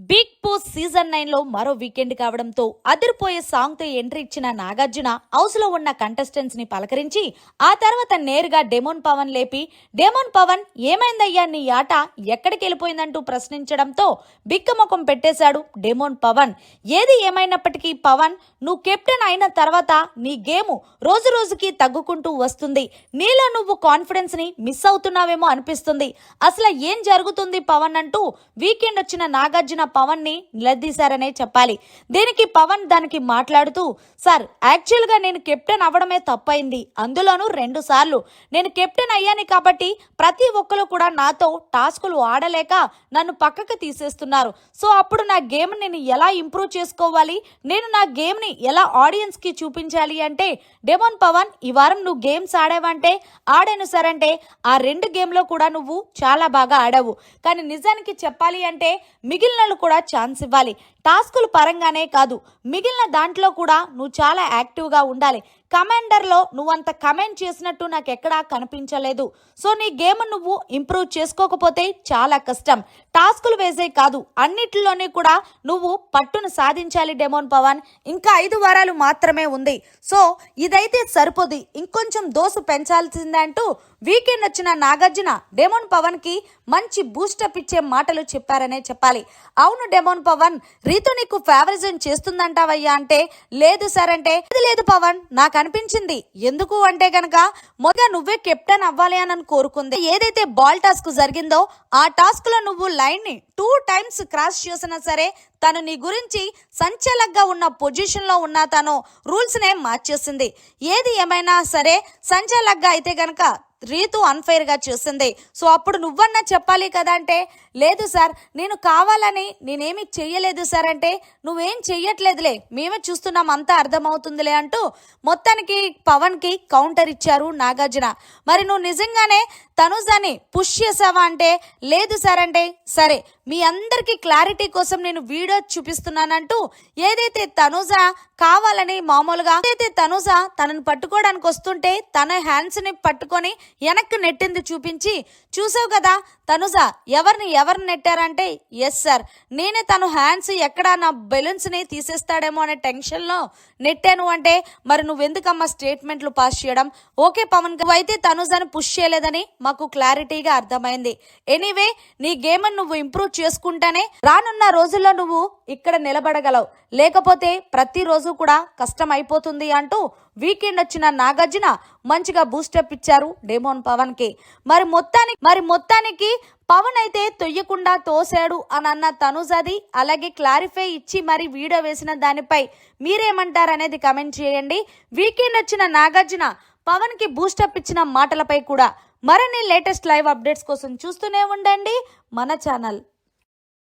Big big season నైన్లో మరో weekend కావడంతో అదిరిపోయే సాంగ్తో ఎంట్రీ ఇచ్చిన నాగార్జున హౌస్లో ఉన్న కంటెస్టెంట్స్ని పలకరించి ఆ తర్వాత నేరుగా డెమోన్ పవన్ లేపి డెమోన్ పవన్ ఏమైందయ్యా నీ ఆట? ఎక్కడికి వెళ్ళిపోయిందంటూ ప్రశ్నించడంతో బిక్కముఖం పెట్టేశాడు డెమోన్ పవన్. ఏది ఏమైనప్పటికీ పవన్ నువ్వు కెప్టెన్ అయిన తర్వాత నీ గేము రోజు రోజుకి తగ్గుకుంటూ వస్తుంది. నీలో నువ్వు కాన్ఫిడెన్స్ని మిస్ అవుతున్నావేమో అనిపిస్తుంది. అసలు ఏం జరుగుతుంది పవన్ అంటూ వీకెండ్ వచ్చిన నాగార్జున పవన్ని నిలదీశారనే చెప్పాలి. దీనికి పవన్ దానికి మాట్లాడుతూ సార్ యాక్చువల్గా నేను కెప్టెన్ అవ్వడమే తప్పైంది. అందులోనూ రెండు సార్లు. నేను కెప్టెన్ అయ్యాను కాబట్టి ప్రతి ఒక్కరు కూడా నాతో టాస్కులు ఆడలేక నన్ను పక్కకు తీసేస్తున్నారు. సో అప్పుడు నా గేమ్ నేను ఎలా ఇంప్రూవ్ చేసుకోవాలి? నేను నా గేమ్ని ఎలా ఆడియన్స్కి చూపించాలి అంటే డెమోన్ పవన్ ఈ వారం నువ్వు గేమ్స్ ఆడావంటే ఆడాను సార్ అంటే ఆ రెండు గేమ్లో కూడా నువ్వు చాలా బాగా ఆడావు. కానీ నిజానికి చెప్పాలి అంటే మిగిలిన కూడా చాలా ఛాన్స్ ఇవ్వాలి. టాస్కుల పరంగానే కాదు. మిగిలిన దాంట్లో కూడా నువ్వు చాలా యాక్టివ్గా ఉండాలి. కమాండర్లో నువ్వంత కమెంట్ చేసినట్టు నాకు ఎక్కడా కనిపించలేదు. సో నీ గేమ్ నువ్వు ఇంప్రూవ్ చేసుకోకపోతే చాలా కష్టం. టాస్కులు వేసే కాదు అన్నిటిలోనే కూడా నువ్వు పట్టును సాధించాలి డెమోన్ పవన్. ఇంకా ఐదు వారాలు మాత్రమే ఉంది. సో ఇదైతే సరిపోదు. ఇంకొంచెం దోసు పెంచాల్సిందే అంటూ వీకెండ్ వచ్చిన నాగార్జున డెమోన్ పవన్కి మంచి బూస్టప్ ఇచ్చే మాటలు చెప్పారనే చెప్పాలి. అవును డెమోన్ పవన్ రీతు నీకు ఫేవరిజం చేస్తుందంటావయ్యా అంటే లేదు సార్ అంటే "అది లేదు పవన్ నాకు అనిపించింది ఎందుకు అంటే గనక మొదట నువ్వే కెప్టెన్ అవ్వాలి అని కోరుకుంది. ఏదైతే బాల్ టాస్క్ జరిగిందో ఆ టాస్క్లో నువ్వు లైన్ని టూ టైమ్స్ క్రాస్ చేసినా సరే తను నీ గురించి సంచలగ్గా ఉన్న పొజిషన్లో ఉన్న తను రూల్స్ నే మార్చేసింది. ఏది ఏమైనా సరే సంచలగ్గా అయితే గనక రీతు అన్ఫైర్గా చూసింది చేసింది. సో అప్పుడు నువ్వన్నా చెప్పాలి కదా అంటే లేదు సార్ నేను కావాలని నేనేమి చెయ్యలేదు సార్ అంటే నువ్వేం చెయ్యట్లేదులే మేమే చూస్తున్నాం అంతా అర్థమవుతుందిలే అంటూ మొత్తానికి పవన్కి కౌంటర్ ఇచ్చారు నాగార్జున. మరి నువ్వు నిజంగానే తనుజాని పుష్ చేసావా అంటే లేదు సార్ అంటే సరే మీ అందరికీ క్లారిటీ కోసం నేను వీడియో చూపిస్తున్నానంటూ ఏదైతే తనుజ కావాలని మామూలుగా ఏదైతే తనుజ తనను పట్టుకోవడానికి వస్తుంటే తన హ్యాండ్స్ని పట్టుకొని వెనక్కి నెట్టింది చూపించి చూసావు కదా తనుజ ఎవరిని ఎవరిని నెట్టారంటే ఎస్ సార్ నేనే తను హ్యాండ్స్ ఎక్కడ నా బెలూన్స్ని తీసేస్తాడేమో అనే టెన్షన్లో నెట్టాను అంటే మరి నువ్వెందుకమ్మా స్టేట్మెంట్లు పాస్ చేయడం? ఓకే పవన్ అయితే తనుజని పుష్ చేయలేదని మాకు క్లారిటీగా అర్థమైంది. ఎనీవే నీ గేమ్ నువ్వు ఇంప్రూవ్ చేసుకుంటానే రానున్న రోజుల్లో నువ్వు ఇక్కడ నిలబడగలవు. లేకపోతే ప్రతిరోజు కూడా కష్టం అయిపోతుంది అంటూ వీకెండ్ వచ్చిన నాగార్జున మంచిగా బూస్టప్ ఇచ్చారు డేమోన్ పవన్కి. మరి మొత్తానికి మరి మొత్తానికి పవన్ అయితే తొయ్యకుండా తోసాడు అని అన్న తనుజది అలాగే క్లారిఫై ఇచ్చి మరి వీడియో వేసిన దానిపై మీరేమంటారనేది కమెంట్ చేయండి. వీకెండ్ వచ్చిన నాగార్జున పవన్కి బూస్టప్ ఇచ్చిన మాటలపై కూడా మరిన్ని లేటెస్ట్ లైవ్ అప్డేట్స్ కోసం చూస్తూనే ఉండండి. మన ఛానల్